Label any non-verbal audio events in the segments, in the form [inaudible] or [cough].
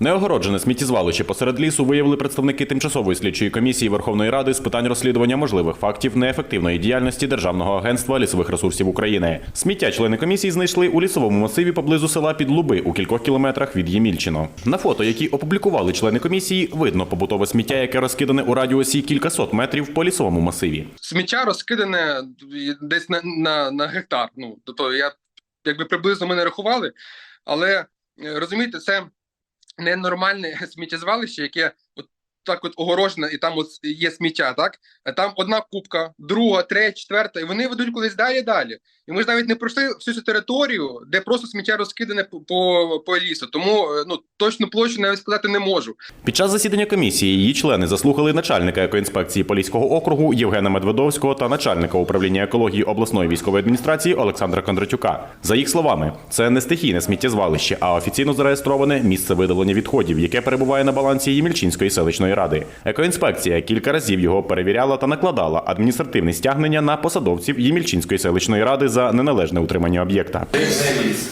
Неогороджене сміттєзвалище посеред лісу виявили представники тимчасової слідчої комісії Верховної Ради з питань розслідування можливих фактів неефективної діяльності Державного агентства лісових ресурсів України. Сміття члени комісії знайшли у лісовому масиві поблизу села Підлуби у кількох кілометрах від Ємільчино. На фото, які опублікували члени комісії, видно побутове сміття, яке розкидане у радіусі кількасот метрів по лісовому масиві. сміття розкидане десь на, на, на гектар. Ну, тобто я якби приблизно ми не рахували, але е, розумієте, це ненормальне [laughs] сміттєзвалище, яке от так от огорожене, і там от є сміття, так? Там одна кубка, друга, третя, четверта, і вони ведуть кудись далі далі. І ми ж навіть не пройшли всю цю територію, де просто сміття розкидане по, по, по лісу. Тому е, ну точну площу навіть сказати не можу. Під час засідання комісії її члени заслухали начальника екоінспекції Поліського округу Євгена Медведовського та начальника управління екології обласної військової адміністрації Олександра Кондратюка. За їх словами, це не стихійне сміттєзвалище, а офіційно зареєстроване місце видалення відходів, яке перебуває на балансі Ємільчинської селищної ради. Екоінспекція кілька разів його перевіряла та накладала адміністративне стягнення на посадовців Ємільчинської селищної ради за неналежне утримання об'єкта.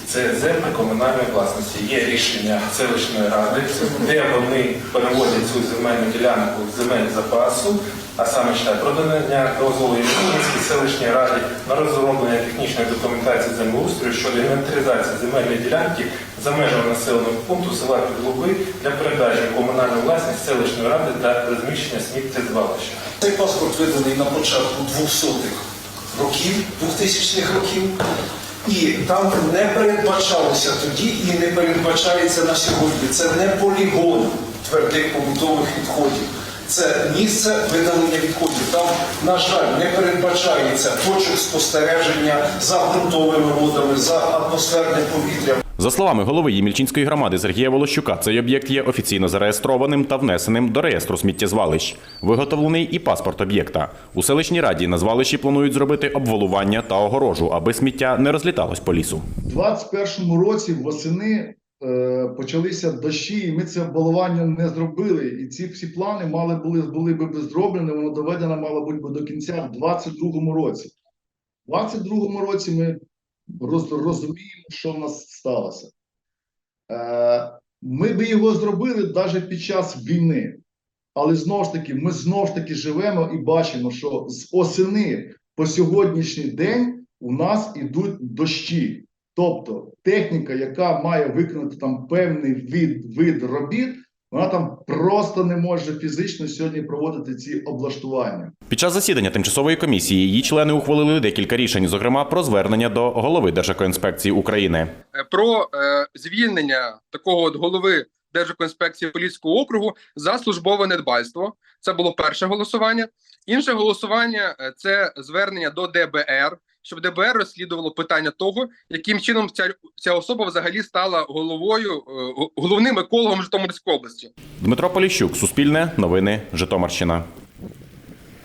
Це земля комунальної власності. Є рішення селищної ради, де вони переводять цю земельну ділянку в земель запасу, а саме ще про надання дозволу Європейській селищній раді на розроблення технічної документації землеустрою щодо інвентаризації земельної ділянки за межами населеного пункту села Підлуби для передачі в комунальну власність селищної ради та розміщення сміттєзвалища. Цей паспорт виданий на початку 200-х років, 2000-х років, і там не передбачалося тоді і не передбачається на сьогодні. Це не полігон твердих побутових відходів. Це місце видалення відходів. Там, на жаль, не передбачається точок спостереження за ґрунтовими водами, за атмосферним повітрям. За словами голови Ємільчинської громади Сергія Волощука, цей об'єкт є офіційно зареєстрованим та внесеним до реєстру сміттєзвалищ. Виготовлений і паспорт об'єкта. У селищній раді на звалищі планують зробити обвалування та огорожу, аби сміття не розліталось по лісу. У 21-му році восени е, почалися дощі, і ми це обвалування не зробили. І ці всі плани мали були, були би зроблені, воно доведено мало бути до кінця в 22-му році. У 22-му році ми роз, розуміємо, що в нас сталося. Е, ми би його зробили навіть під час війни. Але знову ж таки, ми знову ж таки живемо і бачимо, що з осени по сьогоднішній день у нас ідуть дощі. Тобто техніка, яка має виконати там певний вид, вид робіт, вона там просто не може фізично сьогодні проводити ці облаштування. Під час засідання тимчасової комісії її члени ухвалили декілька рішень, зокрема про звернення до голови Держекоінспекції України. Е, про е, звільнення такого от голови Держекоінспекції Поліського округу за службове недбальство. Це було перше голосування. Інше голосування е, це звернення до ДБР, щоб ДБР розслідувало питання того, яким чином ця, ця особа взагалі стала головою, е, головним екологом Житомирської області. Дмитро Поліщук, Суспільне, Новини, Житомирщина.